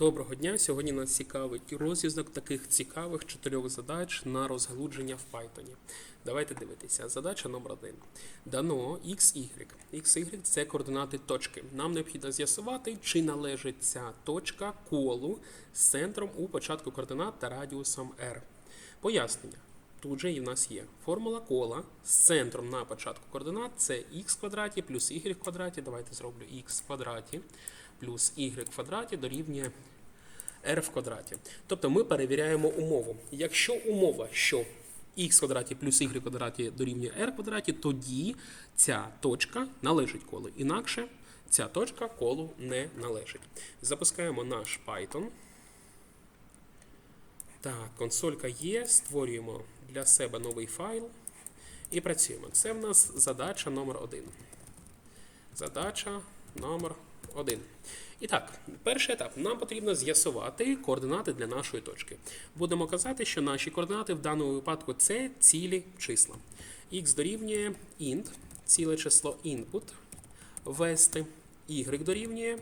Доброго дня! Сьогодні нас цікавить розв'язок таких цікавих чотирьох задач на розгалудження в Python. Давайте дивитися. Задача номер один. Дано x, y. x, y – це координати точки. Нам необхідно з'ясувати, чи належить ця точка колу з центром у початку координат та радіусом r. Пояснення. Тут же і в нас є формула кола з центром на початку координат це х квадраті плюс y квадраті. Давайте зроблю х квадраті плюс y квадраті дорівнює r в квадраті. Тобто ми перевіряємо умову. Якщо умова, що х квадраті плюс y квадраті дорівнює r квадраті, тоді ця точка належить колу. Інакше ця точка колу не належить. Запускаємо наш Python. Так, консолька є, створюємо для себе новий файл і працюємо. Це в нас задача номер 1 Задача номер 1 І так, перший етап. Нам потрібно з'ясувати координати для нашої точки. Будемо казати, що наші координати в даному випадку це цілі числа. Х дорівнює int, ціле число input, ввести, y дорівнює.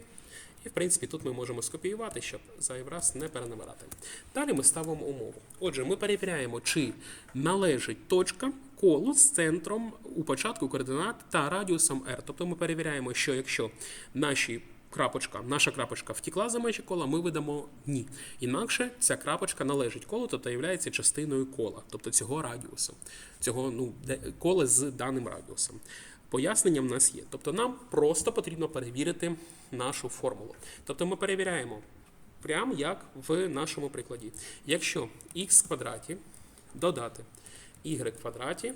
І, в принципі, тут ми можемо скопіювати, щоб зайвий не перенабирати. Далі ми ставимо умову. Отже, ми перевіряємо, чи належить точка колу з центром у початку координат та радіусом r. Тобто ми перевіряємо, що якщо наші крапочка, наша крапочка втікла за межі кола, ми видамо ні. Інакше ця крапочка належить колу, тобто є частиною кола, тобто цього радіусу, цього ну, кола з даним радіусом. Пояснення в нас є. Тобто нам просто потрібно перевірити нашу формулу. Тобто ми перевіряємо прямо як в нашому прикладі. Якщо х квадраті додати y квадраті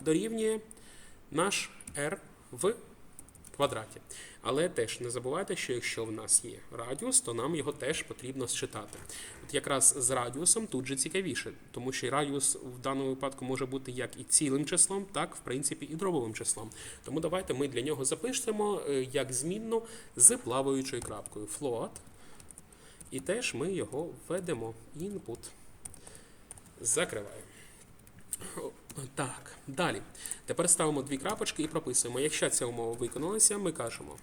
дорівнює наш r в квадраті. Але теж не забувайте, що якщо в нас є радіус, то нам його теж потрібно считати. От якраз з радіусом тут же цікавіше, тому що радіус в даному випадку може бути як і цілим числом, так, в принципі, і дробовим числом. Тому давайте ми для нього запишемо е, як змінну з плаваючою крапкою float. І теж ми його введемо input. Закриваємо. Так, далі. Тепер ставимо дві крапочки і прописуємо. Якщо ця умова виконалася, ми кажемо,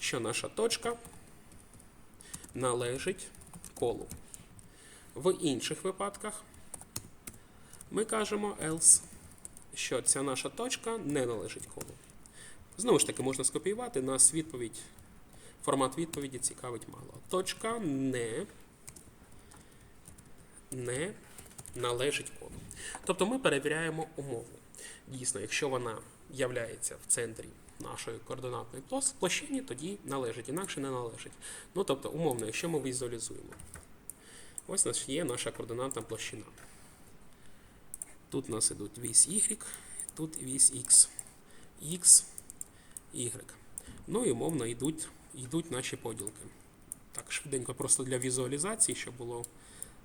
що наша точка належить колу. В інших випадках ми кажемо else, що ця наша точка не належить колу. Знову ж таки, можна скопіювати, нас відповідь, формат відповіді цікавить мало. Точка не, не належить колу. Тобто ми перевіряємо умову. Дійсно, якщо вона являється в центрі нашої координатної площині, тоді належить, інакше не належить. Ну тобто, умовно, якщо ми візуалізуємо, ось у нас є наша координатна площина. Тут у нас ідуть вісь y, тут вісь x. x, y. Ну і умовно йдуть, йдуть наші поділки. Так, швиденько, просто для візуалізації, щоб було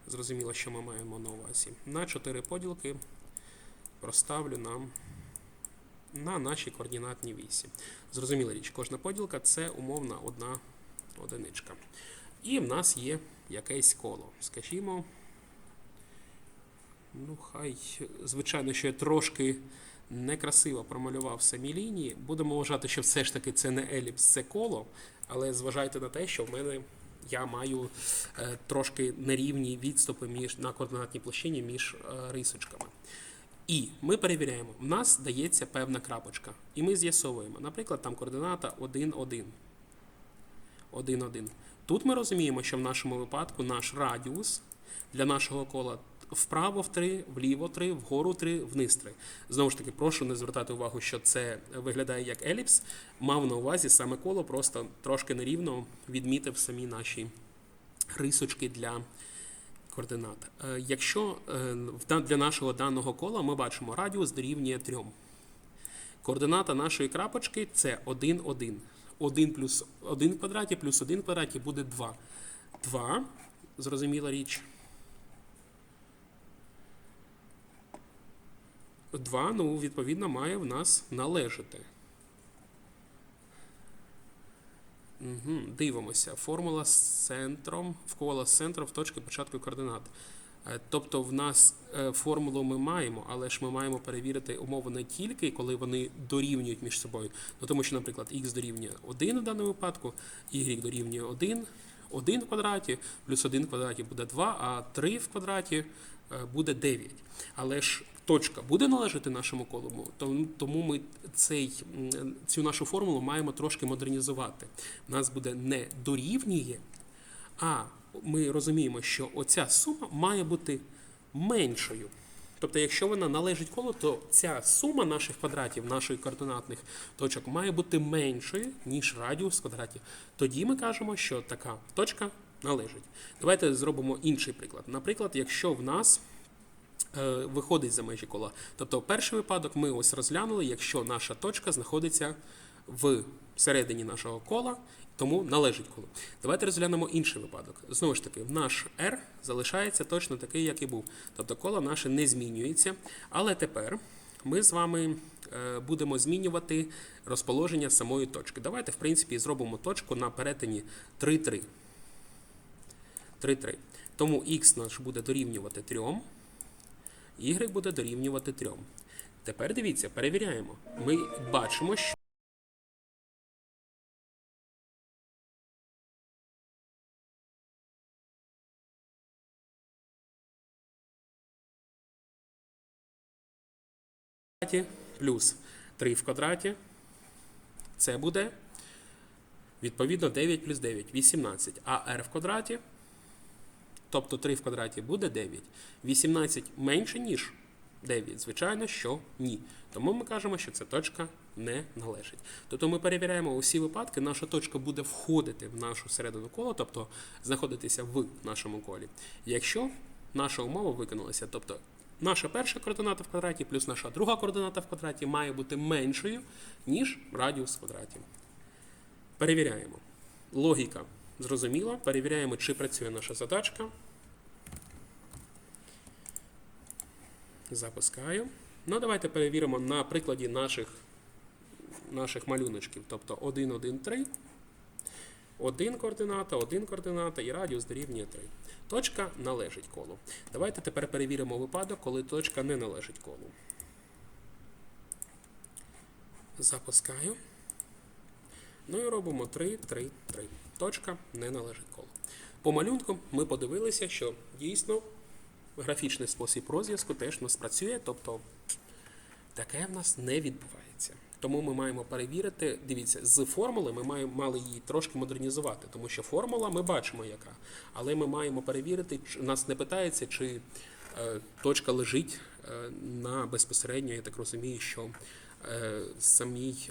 зрозуміло, що ми маємо на увазі. На 4 поділки проставлю нам на нашій координатній вісі. Зрозуміла річ, кожна поділка це умовна одна одиничка. І в нас є якесь коло. Скажімо, ну хай, звичайно, що я трошки некрасиво промалював самі лінії. Будемо вважати, що все ж таки це не еліпс, це коло, але зважайте на те, що в мене я маю е, трошки нерівні відступи між на координатній площині між е, рисочками. І ми перевіряємо, в нас дається певна крапочка. І ми з'ясовуємо, наприклад, там координата 1, 1. 1, 1. Тут ми розуміємо, що в нашому випадку наш радіус для нашого кола вправо в 3, вліво 3, вгору 3, вниз 3. Знову ж таки, прошу не звертати увагу, що це виглядає як еліпс. Мав на увазі саме коло, просто трошки нерівно відмітив самі наші рисочки для координат. Е, Якщо е, для нашого даного кола ми бачимо радіус дорівнює 3. Координата нашої крапочки це 1, 1. 1 плюс 1 в квадраті плюс 1 в квадраті буде 2. 2, зрозуміла річ. 2, ну, відповідно, має в нас належати. Угу, дивимося. Формула з центром, вколо з центром в точки початку координат. Е, Тобто в нас е, формулу ми маємо, але ж ми маємо перевірити умови не тільки, коли вони дорівнюють між собою. Ну, тому що, наприклад, x дорівнює 1 в даному випадку, y дорівнює 1, 1 в квадраті, плюс 1 в квадраті буде 2, а 3 в квадраті буде 9. Але ж точка буде належати нашому колу, тому- ми цей, цю нашу формулу маємо трошки модернізувати. У нас буде не дорівнює, а ми розуміємо, що оця сума має бути меншою. Тобто, якщо вона належить колу, то ця сума наших квадратів, наших координатних точок має бути меншою, ніж радіус квадратів. Тоді ми кажемо, що така точка належить. Давайте зробимо інший приклад. Наприклад, якщо в нас е, виходить за межі кола. Тобто, перший випадок ми ось розглянули, якщо наша точка знаходиться в середині нашого кола, тому належить колу. Давайте розглянемо інший випадок. Знову ж таки, наш R залишається точно такий, як і був. Тобто коло наше не змінюється. Але тепер ми з вами е, будемо змінювати розположення самої точки. Давайте, в принципі, зробимо точку на перетині 3,3. 3,3. Тому x наш буде дорівнювати 3, y буде дорівнювати 3. Тепер дивіться, перевіряємо. Ми бачимо, що плюс 3 в квадраті. Це буде відповідно 9 плюс 9 18. А r в квадраті, тобто 3 в квадраті буде 9. 18 менше, ніж 9. Звичайно, що ні. Тому ми кажемо, що ця точка не належить. Тобто ми перевіряємо усі випадки, наша точка буде входити в нашу середину кола, тобто знаходитися в нашому колі. Якщо наша умова виконалася, тобто наша перша координата в квадраті плюс наша друга координата в квадраті має бути меншою, ніж радіус в квадраті. Перевіряємо. Логіка зрозуміла. Перевіряємо, чи працює наша задачка. Запускаю. Ну, давайте перевіримо на прикладі наших, наших малюночків. Тобто 1, 1, 3. Один координата, один координата і радіус дорівнює 3. Точка належить колу. Давайте тепер перевіримо випадок, коли точка не належить колу. Запускаю. Ну і робимо 3, 3, 3. Точка не належить колу. По малюнку ми подивилися, що дійсно графічний спосіб розв'язку теж у нас працює, тобто таке в нас не відбувається. Тому ми маємо перевірити, дивіться, з формули ми маємо, мали її трошки модернізувати, тому що формула ми бачимо яка. Але ми маємо перевірити, нас не питається, чи е, точка лежить е, на безпосередньо, я так розумію, що е, самій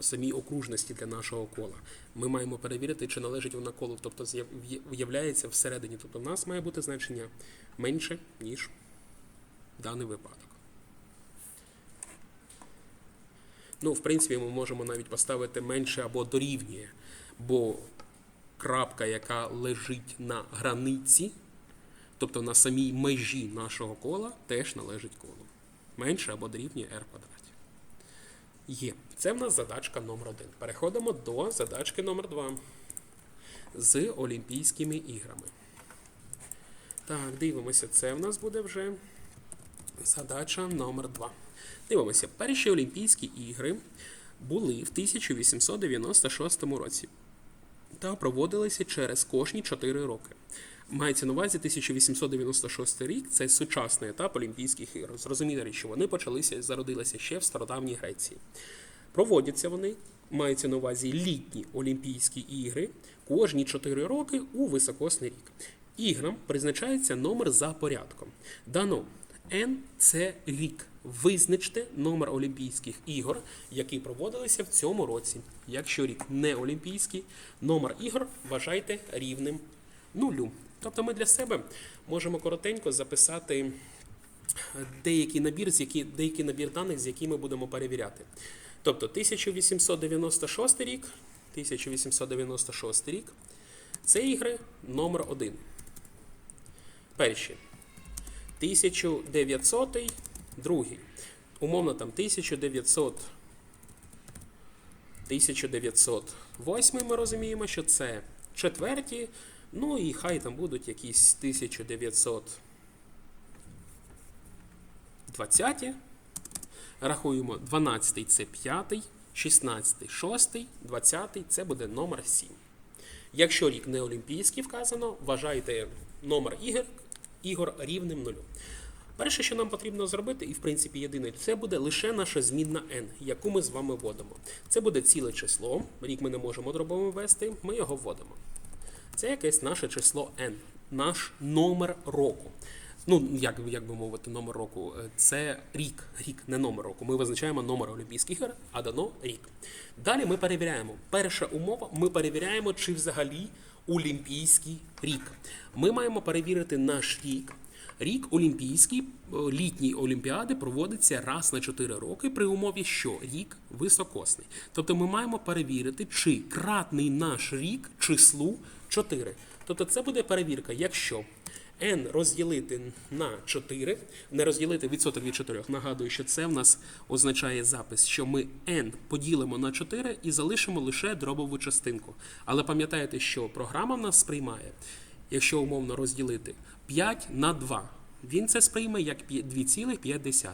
самій окружності для нашого кола. Ми маємо перевірити, чи належить вона колу, тобто виявляється всередині. Тобто в нас має бути значення менше, ніж даний випадок. Ну, в принципі, ми можемо навіть поставити менше або дорівнює, бо крапка, яка лежить на границі, тобто на самій межі нашого кола, теж належить колу. Менше або дорівнює r квадраті. Є. Це в нас задачка номер 1. Переходимо до задачки номер 2 з Олімпійськими іграми. Так, дивимося, це в нас буде вже задача номер 2. Дивимося, перші Олімпійські ігри були в 1896 році та проводилися через кожні 4 роки. Мається на увазі 1896 рік це сучасний етап Олімпійських ігор. Зрозуміло, що вони почалися зародилися ще в стародавній Греції. Проводяться вони, мається на увазі літні Олімпійські ігри кожні 4 роки у високосний рік. Іграм призначається номер за порядком. Дано N це рік. Визначте номер Олімпійських ігор, які проводилися в цьому році. Якщо рік не олімпійський, номер ігор вважайте рівним нулю. Тобто ми для себе можемо коротенько записати деякий набір, з які, деякий набір даних, з якими будемо перевіряти. Тобто 1896 рік, 1896 рік це ігри номер 1. Перші. 1900 другий. Умовно там 1900 1908 ми розуміємо, що це четверті. Ну і хай там будуть якісь 1920. Рахуємо 12 це 5, 16 6, 20 це буде номер 7. Якщо рік не олімпійський вказано, вважайте номер ігор, ігор рівним нулю. Перше, що нам потрібно зробити, і в принципі єдине, це буде лише наша змінна n, яку ми з вами вводимо. Це буде ціле число. Рік ми не можемо дробовим ввести, ми його вводимо. Це якесь наше число n, наш номер року. Ну, як, як би мовити, номер року. Е, Це рік, рік, не номер року. Ми визначаємо номер Олімпійських ігор, а дано рік. Далі ми перевіряємо. Перша умова, ми перевіряємо, чи взагалі Олімпійський рік. Ми маємо перевірити наш рік. Рік Олімпійський, е, літній Олімпіади проводиться раз на 4 роки при умові, що рік високосний. Тобто ми маємо перевірити, чи кратний наш рік числу 4. Тобто це буде перевірка, якщо n розділити на 4, не розділити відсоток від 4. Нагадую, що це в нас означає запис, що ми n поділимо на 4 і залишимо лише дробову частинку. Але пам'ятаєте, що програма в нас сприймає, якщо умовно розділити 5 на 2. Він це сприйме як 2,5.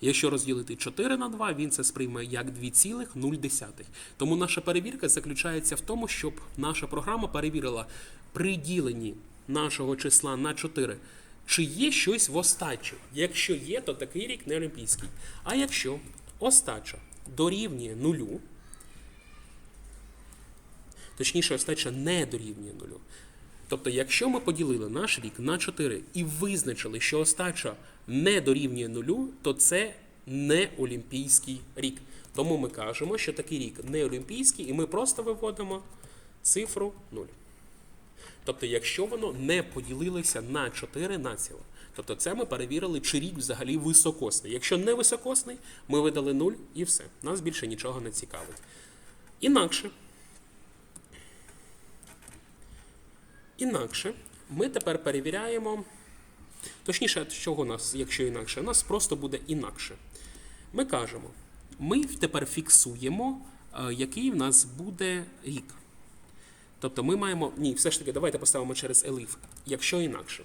Якщо розділити 4 на 2, він це сприйме як 2,0. Тому наша перевірка заключається в тому, щоб наша програма перевірила при діленні нашого числа на 4, чи є щось в остачі. Якщо є, то такий рік не олімпійський. А якщо остача дорівнює нулю, точніше, остача не дорівнює нулю. Тобто, якщо ми поділили наш рік на 4 і визначили, що остача не дорівнює нулю, то це не олімпійський рік. Тому ми кажемо, що такий рік не олімпійський, і ми просто виводимо цифру 0. Тобто, якщо воно не поділилося на 4 націло. Тобто це ми перевірили, чи рік взагалі високосний. Якщо не високосний, ми видали 0 і все. Нас більше нічого не цікавить. Інакше. Інакше ми тепер перевіряємо. Точніше, чого у нас, якщо інакше, у нас просто буде інакше. Ми кажемо, ми тепер фіксуємо, е, який в нас буде рік. Тобто ми маємо. Ні, все ж таки, давайте поставимо через елиф, якщо інакше.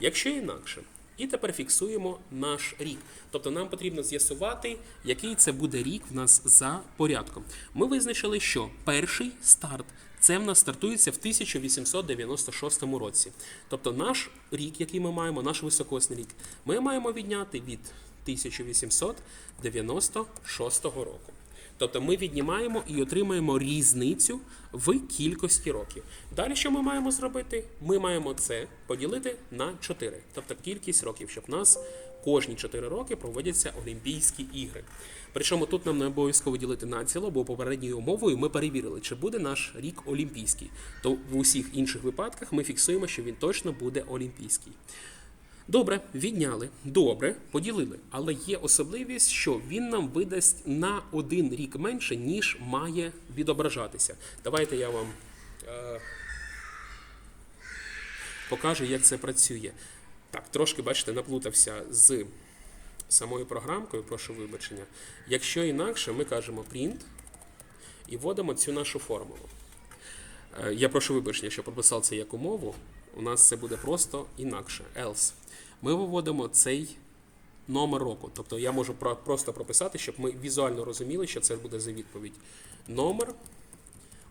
Якщо інакше. І тепер фіксуємо наш рік. Тобто нам потрібно з'ясувати, який це буде рік в нас за порядком. Ми визначили, що перший старт це в нас стартується в 1896 році. Тобто наш рік, який ми маємо, наш високосний рік, ми маємо відняти від 1896 року. Тобто ми віднімаємо і отримаємо різницю в кількості років. Далі що ми маємо зробити? Ми маємо це поділити на 4, тобто кількість років, щоб в нас кожні 4 роки проводяться Олімпійські ігри. Причому тут нам не обов'язково ділити націло, бо попередньою умовою ми перевірили, чи буде наш рік олімпійський. То в усіх інших випадках ми фіксуємо, що він точно буде олімпійський. Добре, відняли. Добре, поділили. Але є особливість, що він нам видасть на один рік менше, ніж має відображатися. Давайте я вам е, покажу, як це працює. Так, трошки, бачите, наплутався з самою програмкою, прошу вибачення. Якщо інакше, ми кажемо print і вводимо цю нашу формулу. Е, Я прошу вибачення, що прописав це як умову. У нас це буде просто інакше. Else. Ми виводимо цей номер року. Тобто я можу про- просто прописати, щоб ми візуально розуміли, що це буде за відповідь. Номер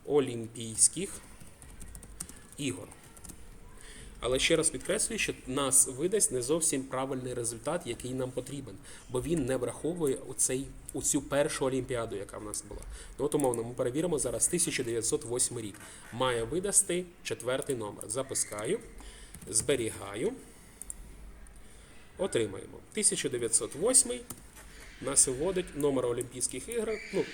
Олімпійських ігор. Але ще раз підкреслюю, що нас видасть не зовсім правильний результат, який нам потрібен, бо він не враховує оцей, оцю першу олімпіаду, яка в нас була. Ну, от умовно, ми перевіримо зараз 1908 рік. Має видасти четвертий номер. Запускаю, зберігаю, отримаємо. 1908 нас виводить номер Олімпійських ігор. Ну,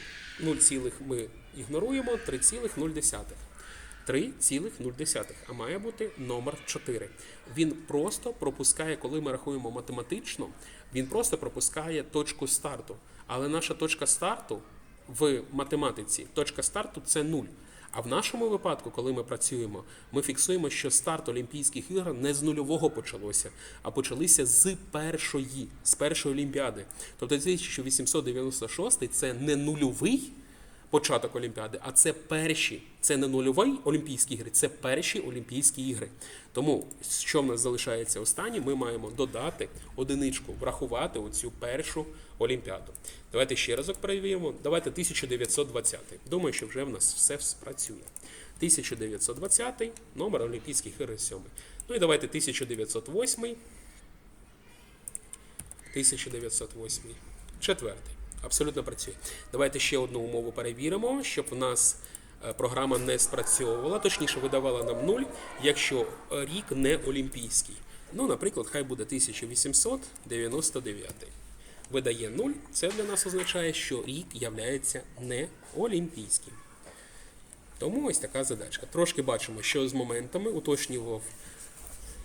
0, цілих ми ігноруємо, 3,0. 3,0, а має бути номер 4. Він просто пропускає, коли ми рахуємо математично, він просто пропускає точку старту. Але наша точка старту в математиці, точка старту це 0. А в нашому випадку, коли ми працюємо, ми фіксуємо, що старт Олімпійських ігор не з нульового почалося, а почалися з першої, з першої олімпіади. Тобто 1896 це не нульовий початок Олімпіади, а це перші, це не нульовий Олімпійські ігри, це перші Олімпійські ігри. Тому що в нас залишається останнє, ми маємо додати одиничку, врахувати оцю першу Олімпіаду. Давайте ще разок перевіримо. Давайте 1920. Думаю, що вже в нас все спрацює. 1920 номер Олімпійських ігор 7. Ну і давайте 1908. 1908. Четвертий. Абсолютно працює. Давайте ще одну умову перевіримо, щоб у нас е, програма не спрацьовувала, точніше видавала нам 0, якщо рік не олімпійський. Ну, наприклад, хай буде 1899. Видає 0, це для нас означає, що рік являється не олімпійським. Тому ось така задачка. Трошки бачимо, що з моментами уточнював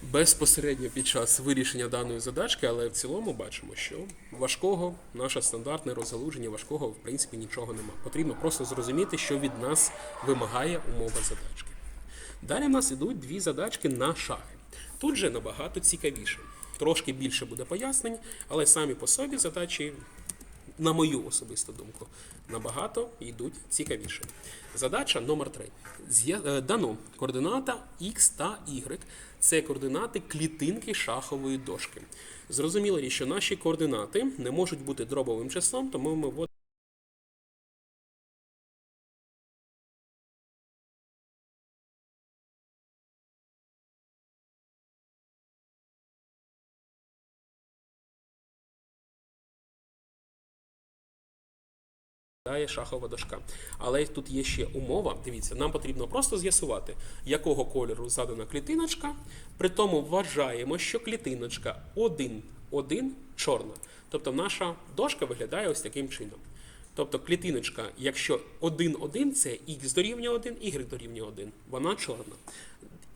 безпосередньо під час вирішення даної задачки, але в цілому бачимо, що важкого, наше стандартне розгалуження важкого в принципі нічого нема. Потрібно просто зрозуміти, що від нас вимагає умова задачки. Далі в нас ідуть дві задачки на шахи. Тут же набагато цікавіше. Трошки більше буде пояснень, але самі по собі задачі, на мою особисту думку, набагато йдуть цікавіше. Задача номер 3. Дано координата X та Y. Це координати клітинки шахової дошки. Зрозуміло, що наші координати не можуть бути дробовим числом, тому ми вводимо Дає шахова дошка. Але тут є ще умова. Дивіться, нам потрібно просто з'ясувати, якого кольору задана клітиночка. При тому вважаємо, що клітиночка 1, 1 чорна. Тобто наша дошка виглядає ось таким чином. Тобто клітиночка, якщо 1, 1 це x дорівнює 1, y дорівнює 1, вона чорна.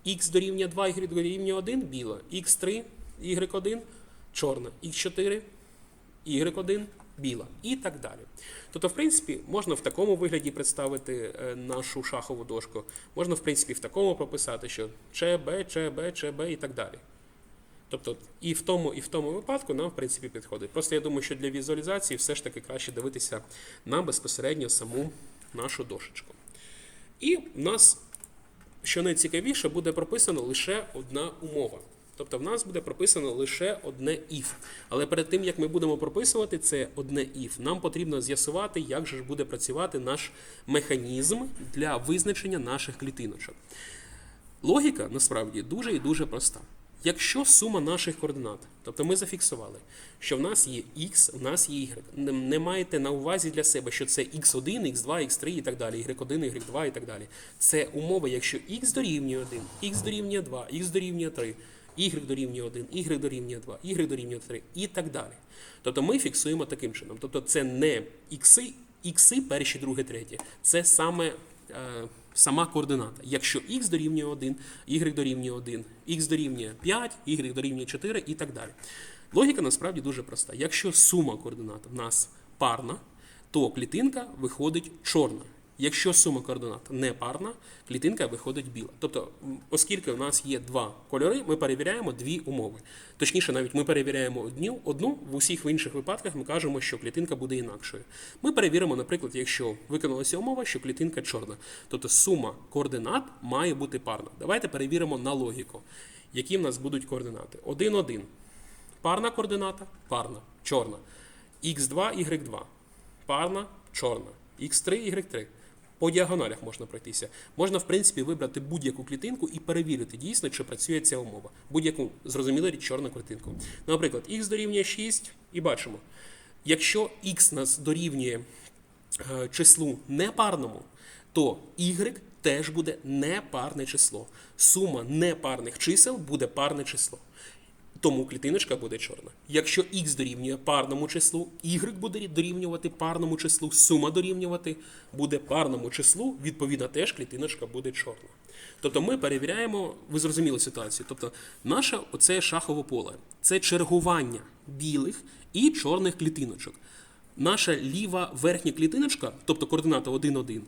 x дорівнює 2, y дорівнює 1 біла, x3, y1 чорна, x4 y1 біла і так далі. Тобто, в принципі, можна в такому вигляді представити е, нашу шахову дошку, можна, в принципі, в такому прописати, що ЧБ, ЧБ, ЧБ і так далі. Тобто і в тому, і в тому випадку нам, в принципі, підходить. Просто я думаю, що для візуалізації все ж таки краще дивитися на безпосередньо саму нашу дошечку. І в нас, що найцікавіше, буде прописана лише одна умова. Тобто в нас буде прописано лише одне if. Але перед тим, як ми будемо прописувати це одне if, нам потрібно з'ясувати, як же ж буде працювати наш механізм для визначення наших клітиночок. Логіка насправді дуже і дуже проста. Якщо сума наших координат, тобто ми зафіксували, що в нас є x, в нас є y, не, маєте на увазі для себе, що це x1, x2, x3 і так далі, y1, y2 і так далі. Це умова, якщо x дорівнює 1, x дорівнює 2, x дорівнює 3, y дорівнює 1, y дорівнює 2, y дорівнює 3 і так далі. Тобто ми фіксуємо таким чином. Тобто це не ікси, ікси перші, друге, третє. Це саме е, сама координата. Якщо x дорівнює 1, y дорівнює 1, x дорівнює 5, y дорівнює 4 і так далі. Логіка насправді дуже проста. Якщо сума координат в нас парна, то клітинка виходить чорна. Якщо сума координат не парна, клітинка виходить біла. Тобто, оскільки у нас є два кольори, ми перевіряємо дві умови. Точніше, навіть ми перевіряємо одну, одну в усіх інших випадках ми кажемо, що клітинка буде інакшою. Ми перевіримо, наприклад, якщо виконалася умова, що клітинка чорна. Тобто сума координат має бути парна. Давайте перевіримо на логіку, які в нас будуть координати. 1, 1. Парна координата, парна, чорна. Х2, y2. Парна, чорна. Х3, y3. По діагоналях можна пройтися. Можна, в принципі, вибрати будь-яку клітинку і перевірити дійсно, чи працює ця умова. Будь-яку зрозуміло річ чорну клітинку. Наприклад, х дорівнює 6, і бачимо, якщо х нас дорівнює е, числу непарному, то y теж буде непарне число. Сума непарних чисел буде парне число. Тому клітиночка буде чорна. Якщо x дорівнює парному числу, y буде дорівнювати парному числу, сума дорівнювати буде парному числу, відповідно, теж клітиночка буде чорна. Тобто ми перевіряємо, ви зрозуміли ситуацію. Тобто, наше оце шахове поле це чергування білих і чорних клітиночок. Наша ліва верхня клітиночка, тобто координата 1,1,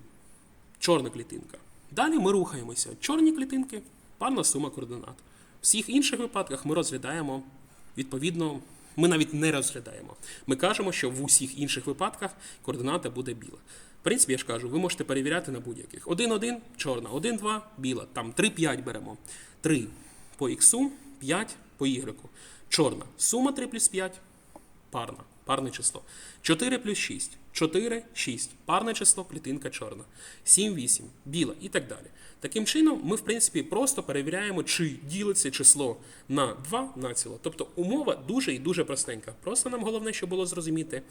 чорна клітинка. Далі ми рухаємося. Чорні клітинки, парна сума координат. Всіх інших випадках ми розглядаємо відповідно. Ми навіть не розглядаємо. Ми кажемо, що в усіх інших випадках координата буде біла. В принципі, я ж кажу, ви можете перевіряти на будь-яких. 1-1 чорна, 1-2 біла. Там 3-5 беремо. 3 по х, 5 по y. Чорна. Сума 3 плюс 5 парна. Парне число. 4 плюс 6. 4, 6. Парне число, клітинка чорна. 7, 8, біла і так далі. Таким чином, ми, в принципі, просто перевіряємо, чи ділиться число на 2 націло. Тобто умова дуже і дуже простенька. Просто нам головне, що було зрозуміти,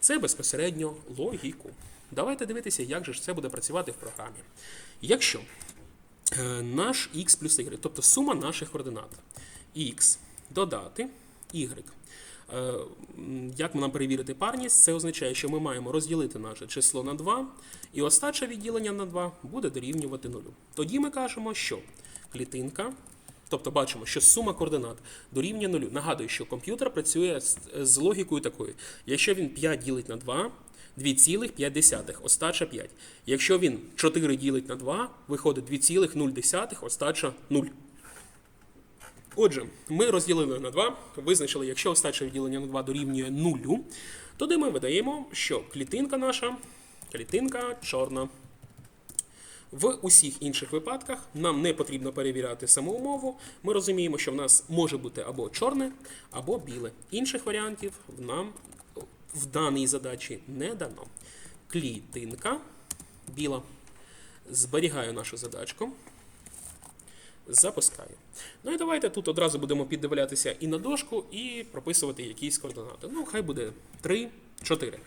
це безпосередньо логіку. Давайте дивитися, як же ж це буде працювати в програмі. Якщо е, наш x плюс y, тобто сума наших координат, x додати y. Е, Як нам перевірити парність? Це означає, що ми маємо розділити наше число на 2, і остача відділення на 2 буде дорівнювати 0. Тоді ми кажемо, що клітинка, тобто бачимо, що сума координат дорівнює 0. Нагадую, що комп'ютер працює з логікою такою. Якщо він 5 ділить на 2, 2,5, остача 5. Якщо він 4 ділить на 2, виходить 2,0, остача 0. Отже, ми розділили на 2, визначили, якщо остача відділення на 2 дорівнює 0, тоді ми видаємо, що клітинка наша, клітинка чорна. В усіх інших випадках нам не потрібно перевіряти саму умову. Ми розуміємо, що в нас може бути або чорне, або біле. Інших варіантів нам в даній задачі не дано. Клітинка біла. Зберігаю нашу задачку. Запускаю. Ну і давайте тут одразу будемо піддивлятися і на дошку, і прописувати якісь координати. Ну, хай буде 3, 4.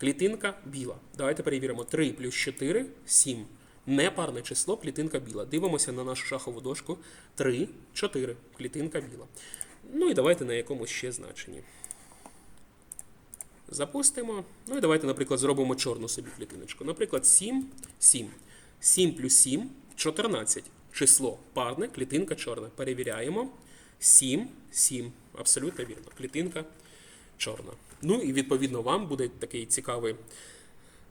Клітинка біла. Давайте перевіримо 3 плюс 4, 7. Непарне число, клітинка біла. Дивимося на нашу шахову дошку. 3, 4. Клітинка біла. Ну і давайте на якомусь ще значенні. Запустимо. Ну і давайте, наприклад, зробимо чорну собі клітиночку. Наприклад, 7, 7. 7 плюс 7 14. Число парне, клітинка чорна. Перевіряємо. 7, 7. Абсолютно вірно. Клітинка чорна. Ну і відповідно вам буде такий цікавий.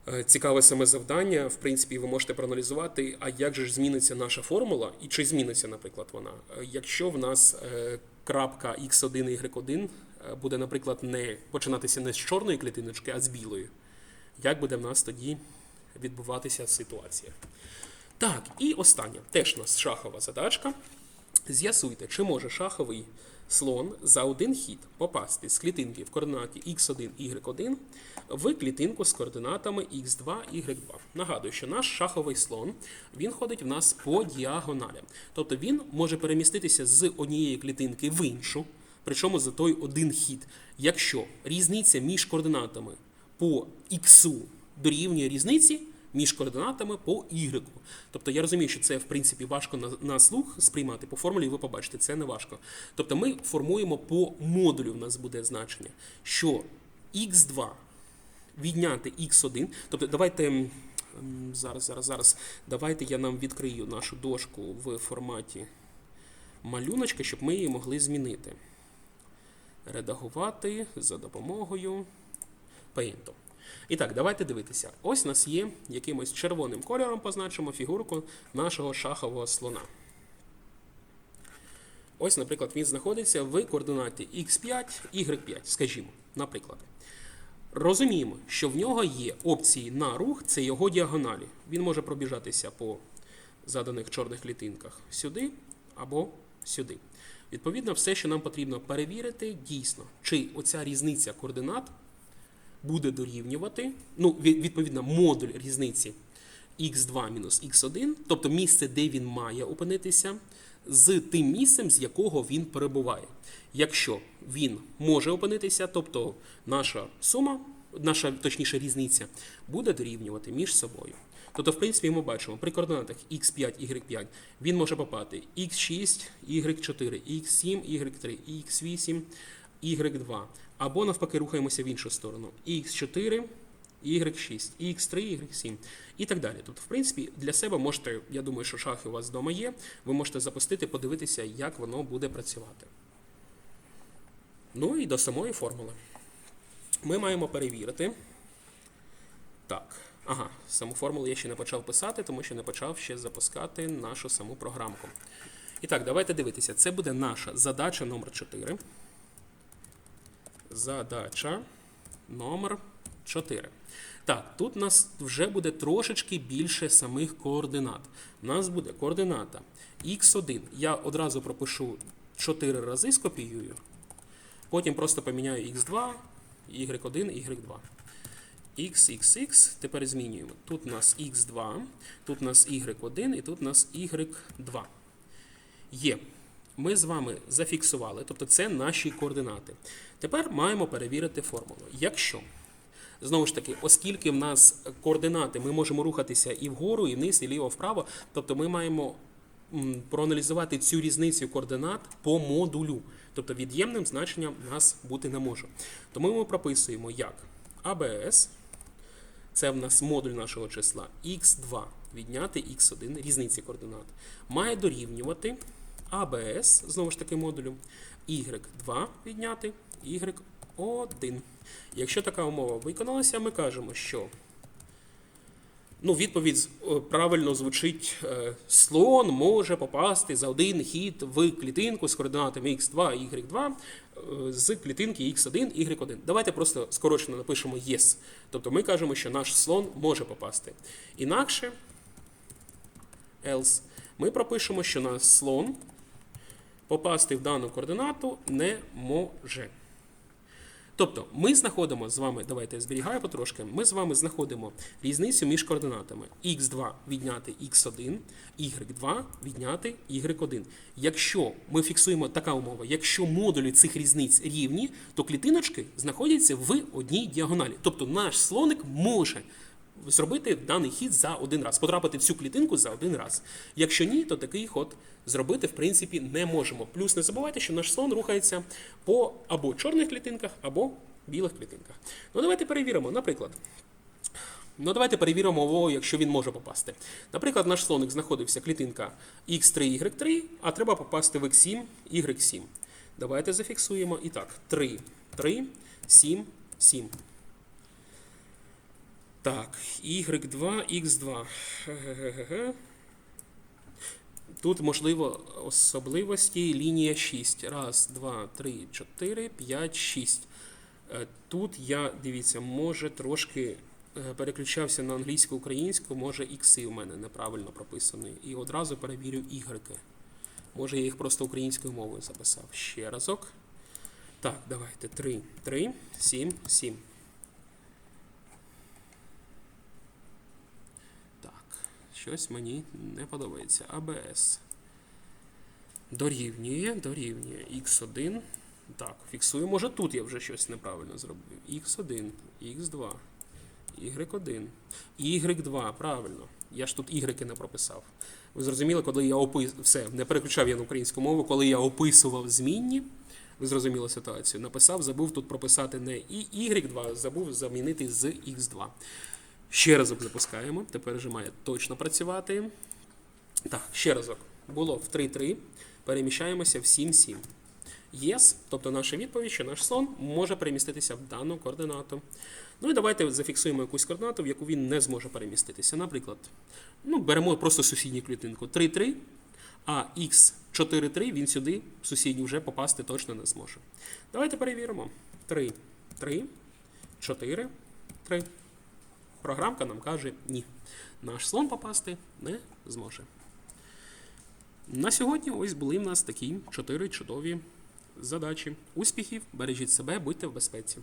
е, Цікаве саме завдання. В принципі, ви можете проаналізувати, а як же ж зміниться наша формула, і чи зміниться, наприклад, вона. Е, Якщо в нас е, крапка x1 y1 е, буде, наприклад, не починатися не з чорної клітиночки, а з білої. Як буде в нас тоді відбуватися ситуація? Так, і останнє. Теж у нас шахова задачка. З'ясуйте, чи може шаховий слон за один хід попасти з клітинки в координаті x1, y1 в клітинку з координатами x2, y2. Нагадую, що наш шаховий слон він ходить в нас по діагоналі. Тобто він може переміститися з однієї клітинки в іншу, причому за той один хід. Якщо різниця між координатами по x дорівнює різниці між координатами по y. Тобто я розумію, що це в принципі важко на, на слух сприймати по формулі, ви побачите, це не важко. Тобто ми формуємо по модулю, в нас буде значення, що x2 відняти x1. Тобто давайте зараз, зараз, зараз. Давайте я нам відкрию нашу дошку в форматі малюночка, щоб ми її могли змінити. Редагувати за допомогою Paint. І так, давайте дивитися. Ось у нас є якимось червоним кольором позначимо фігурку нашого шахового слона. Ось, наприклад, він знаходиться в координаті x5, y5, скажімо, наприклад. Розуміємо, що в нього є опції на рух, це його діагоналі. Він може пробіжатися по заданих чорних клітинках сюди або сюди. Відповідно, все, що нам потрібно перевірити, дійсно, чи оця різниця координат буде дорівнювати, ну, відповідно, модуль різниці x2 мінус x1, тобто місце, де він має опинитися, з тим місцем, з якого він перебуває. Якщо він може опинитися, тобто наша сума, наша точніше різниця, буде дорівнювати між собою. Тобто, в принципі, ми бачимо при координатах x5, y5 він може попати x6, y4, x7, y3, x8, y2. Або навпаки рухаємося в іншу сторону. x4, y6, x3, y7 і так далі. Тобто, в принципі, для себе можете, я думаю, що шахи у вас вдома є, ви можете запустити, подивитися, як воно буде працювати. Ну і до самої формули. Ми маємо перевірити. Так, ага, саму формулу я ще не почав писати, тому що не почав ще запускати нашу саму програмку. І так, давайте дивитися. Це буде наша задача номер 4. Задача номер 4. Так, тут у нас вже буде трошечки більше самих координат. У нас буде координата x1. Я одразу пропишу 4 рази, скопіюю. Потім просто поміняю x2, y1, y2. x, x, x, тепер змінюємо. Тут у нас x2, тут у нас y1 і тут у нас y2. Є. Ми з вами зафіксували, тобто це наші координати. Тепер маємо перевірити формулу. Якщо, знову ж таки, оскільки в нас координати, ми можемо рухатися і вгору, і вниз, і ліво, вправо, тобто ми маємо проаналізувати цю різницю координат по модулю. Тобто від'ємним значенням в нас бути не може. Тому ми прописуємо як АБС, це в нас модуль нашого числа, x2 відняти x1, різниці координат, має дорівнювати АБС, знову ж таки модулю, y2 відняти y1. Якщо така умова виконалася, ми кажемо, що ну, відповідь е, правильно звучить: е, слон може попасти за один хід в клітинку з координатами x2, y2 е, з клітинки x1, y1. Давайте просто скорочено напишемо yes. Тобто ми кажемо, що наш слон може попасти. Інакше, else, ми пропишемо, що наш слон попасти в дану координату не може. Тобто ми знаходимо з вами, давайте я зберігаю потрошки, ми з вами знаходимо різницю між координатами x2 відняти x1, y2 відняти y1. Якщо ми фіксуємо така умова, якщо модулі цих різниць рівні, то клітиночки знаходяться в одній діагоналі. Тобто наш слоник може зробити даний хід за один раз, потрапити в цю клітинку за один раз. Якщо ні, то такий ход зробити в принципі не можемо. Плюс не забувайте, що наш слон рухається по або чорних клітинках, або білих клітинках. Ну давайте перевіримо. Наприклад. Ну, давайте перевіримо умову, якщо він може попасти. Наприклад, наш слоник знаходився клітинка x3, y3, а треба попасти в x7, y7. Давайте зафіксуємо. І так, 3, 3, 7, 7. Так, y2, x2. Тут, можливо, особливості лінія 6. Раз, два, три, чотири, п'ять, шість. Е, Тут я, дивіться, може трошки е, переключався на англійську українську, може ікси у мене неправильно прописані. І одразу перевірю ігреки. Може, я їх просто українською мовою записав. Ще разок. Так, давайте. 3, 3, 7, 7. Так, щось мені не подобається. АБС. Дорівнює, дорівнює x1. Так, фіксую. Може тут я вже щось неправильно зробив. x1, x2, y1, y2, правильно. Я ж тут y не прописав. Ви зрозуміли, коли я описував, все, не переключав я на українську мову, коли я описував змінні, ви зрозуміли ситуацію. Написав, забув тут прописати не і y2, забув замінити з x2. Ще разок запускаємо. Тепер вже має точно працювати. Так, ще разок. Було в 3-3. Переміщаємося в 7-7. Yes, тобто наша відповідь, що наш слон може переміститися в дану координату. Ну і давайте зафіксуємо якусь координату, в яку він не зможе переміститися. Наприклад, ну, беремо просто сусідню клітинку 3-3, а x 4-3 він сюди в сусідню вже попасти точно не зможе. Давайте перевіримо. 3, 3, 4, 3. Програмка нам каже ні. Наш слон попасти не зможе. На сьогодні ось були в нас такі чотири чудові задачі. Успіхів, бережіть себе, будьте в безпеці.